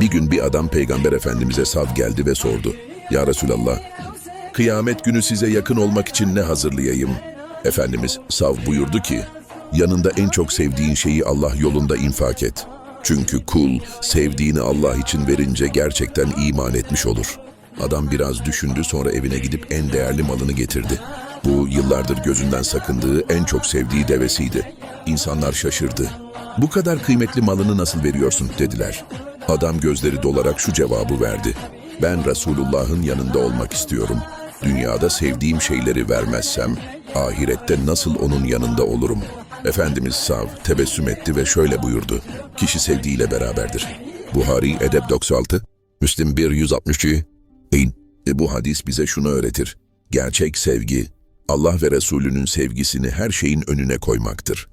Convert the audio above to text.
Bir gün bir adam Peygamber Efendimiz'e sav geldi ve sordu. Ya Resulallah, kıyamet günü size yakın olmak için ne hazırlayayım? Efendimiz sav buyurdu ki, yanında en çok sevdiğin şeyi Allah yolunda infak et. Çünkü kul sevdiğini Allah için verince gerçekten iman etmiş olur. Adam biraz düşündü sonra evine gidip en değerli malını getirdi. Bu yıllardır gözünden sakındığı en çok sevdiği devesiydi. İnsanlar şaşırdı. Bu kadar kıymetli malını nasıl veriyorsun dediler. Adam gözleri dolarak şu cevabı verdi. Ben Resulullah'ın yanında olmak istiyorum. Dünyada sevdiğim şeyleri vermezsem, ahirette nasıl onun yanında olurum? Efendimiz Sav tebessüm etti ve şöyle buyurdu. Kişi sevdiğiyle beraberdir. Buhari Edeb 96, Müslim 1 162. E, bu hadis bize şunu öğretir. Gerçek sevgi, Allah ve Resulünün sevgisini her şeyin önüne koymaktır.